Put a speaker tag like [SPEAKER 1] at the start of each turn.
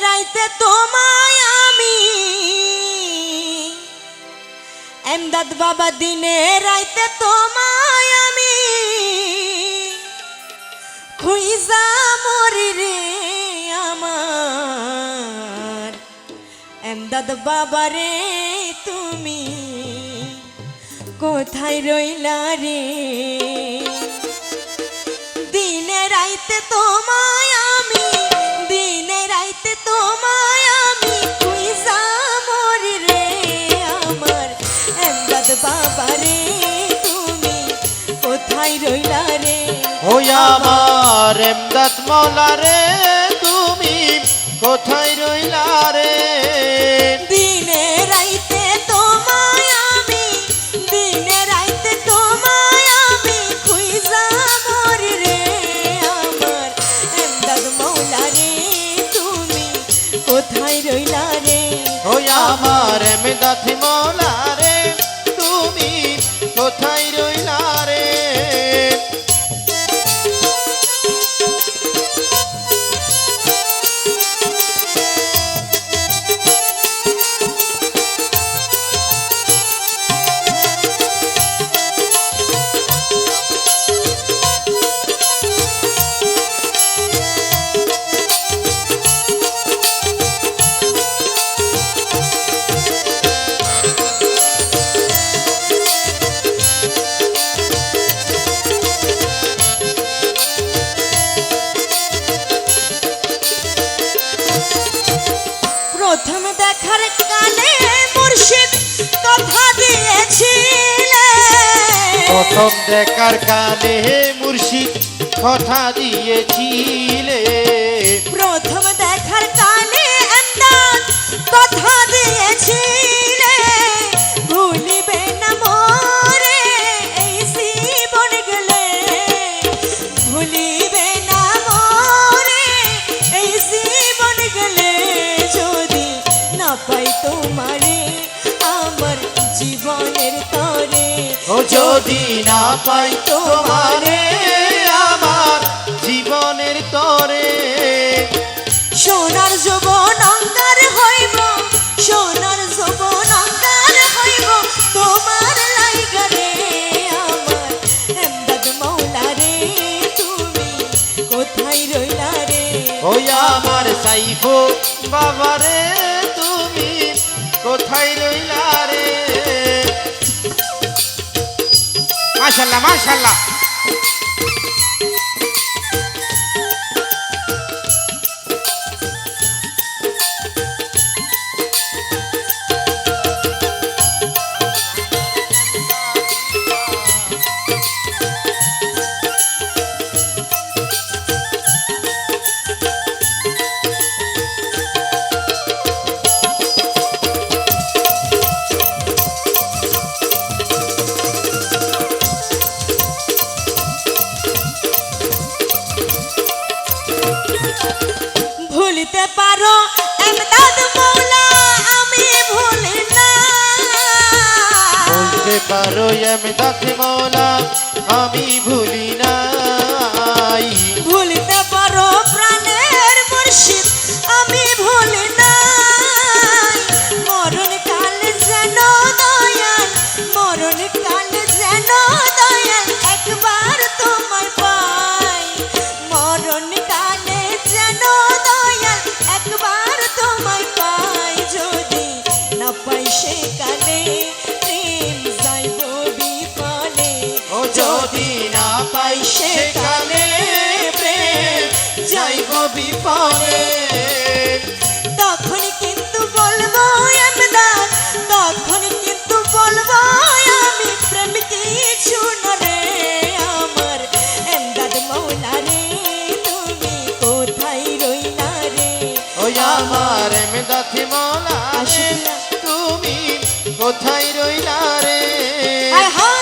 [SPEAKER 1] রাইতে তোমায় আমি। এমদাদ বাবা দিনে রাইতে তোমায় আমি। খুইজা মরি রে আমার। এমদাদ বাবা রে তুমি কোথায় রইলা রে? দিনে রাইতে তোমায় কোথায় রইলা রে।
[SPEAKER 2] ওই আমার এমদাদ মৌলা রে তুমি কোথায় রইলা রে?
[SPEAKER 1] দিনে রাইতে তোমায় আমি দিনে রাইতে তোমায় আমি খুইজা মরি রে আমার। এমদাদ মৌলা রে তুমি কোথায় রইলা রে?
[SPEAKER 2] ওই আমার এমদাদ মৌলা
[SPEAKER 1] প্রথম দেখার কানে মুর্শিদ কথা দিয়েছিলে।
[SPEAKER 2] প্রথম দেখার কালে মুর্শিদ কথা দিয়েছিলে।
[SPEAKER 1] যদি না পাই তোমারে আমার জীবনের তরে। সোনার যৌবন অঙ্গার হইব সোনার যৌবন অঙ্গার হইব তোমার লাইগা রে আমার। এমদাদ মৌলা রে তুমি কোথায় রইলা রে?
[SPEAKER 2] ওই আমার সাইফো বাবারে তুমি কোথায় রইলা রে? মাশাল্লাহ মাশাল্লাহ।
[SPEAKER 1] পারো আমি
[SPEAKER 2] তাকে মৌলা আমি ভুলি নাই।
[SPEAKER 1] ভুলিতে পারো
[SPEAKER 2] বিপদে
[SPEAKER 1] তখন কিন্তু বলব এমদাদ তখন কিন্তু বলব আমি প্রেম কিছু রে আমার। এমদাদ মৌলা রে তুমি কোথায় রইলা রে?
[SPEAKER 2] ওই আমার মৌলা রে। তুমি কোথায়
[SPEAKER 1] হায়!